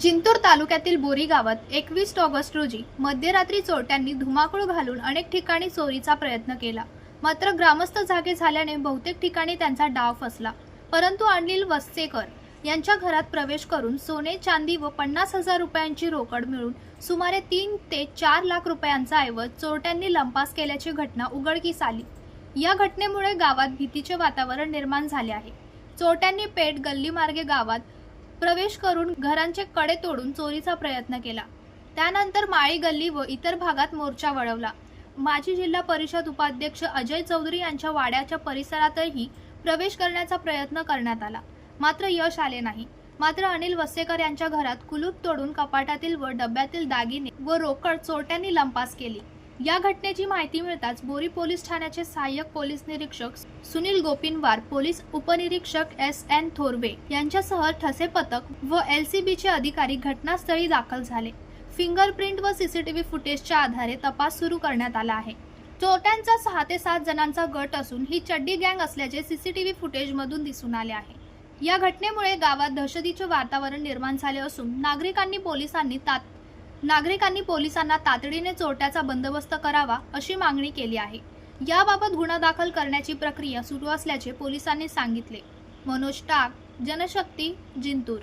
जिंतूर तालुक्यातील बोरी गावात एकवीस ऑगस्ट रोजी मध्यरात्री चोरट्यांनी धुमाकूळ घालून अनेक ठिकाणी चोरीचा प्रयत्न केला. मात्र ग्रामस्थ जागे झाल्याने बहुतेक ठिकाणी त्यांचा डाव फसला. परंतु अनिल वस्तेकर यांच्या घरात प्रवेश करून सोने चांदी व पन्नास हजार रुपयांची रोकड मिळून सुमारे तीन ते चार लाख रुपयांचा ऐवज चोरट्यांनी लंपास केल्याची घटना उघडकीस आली. या घटनेमुळे गावात भीतीचे वातावरण निर्माण झाले आहे. चोरट्यांनी पेठ गल्ली मार्गे गावात प्रवेश करून घरांचे कडे तोडून चोरीचा प्रयत्न केला. त्यानंतर माळी गल्ली व इतर भागात मोर्चा वळवला. माजी जिल्हा परिषद उपाध्यक्ष अजय चौधरी यांच्या वाड्याच्या परिसरातही प्रवेश करण्याचा प्रयत्न करण्यात आला. मात्र यश आले नाही. मात्र अनिल वसेकर यांच्या घरात कुलूप तोडून कपाटातील व डब्यातील दागिने व रोकड चोरट्यांनी लंपास केली. या घटनेची माहिती मिळताच बोरी पोलीस ठाण्याचे सहाय्यक पोलीस निरीक्षक सुनील गोपिनवार पोलीस उपनिरीक्षक एस एन थोरवे यांच्यासह ठसे पथक व एल सी बीचे अधिकारी घटनास्थळी दाखल झाले. फिंगरप्रिंट व सीसीटीव्ही फुटेजच्या आधारे तपास सुरू करण्यात आला आहे. चोरट्यांचा सहा ते सात जणांचा गट असून ही चड्डी गँग असल्याचे सीसीटीव्ही फुटेजमधून दिसून आले आहे. या घटनेमुळे गावात दहशतीचे वातावरण निर्माण झाले असून नागरिकांनी पोलिसांनी तात नागरिकांनी पोलिसांना तातडीने चोरट्याचा बंदोबस्त करावा अशी मागणी केली आहे. याबाबत गुन्हा दाखल करण्याची प्रक्रिया सुरू असल्याचे पोलिसांनी सांगितले. मनोज टाक जनशक्ती जिंतूर.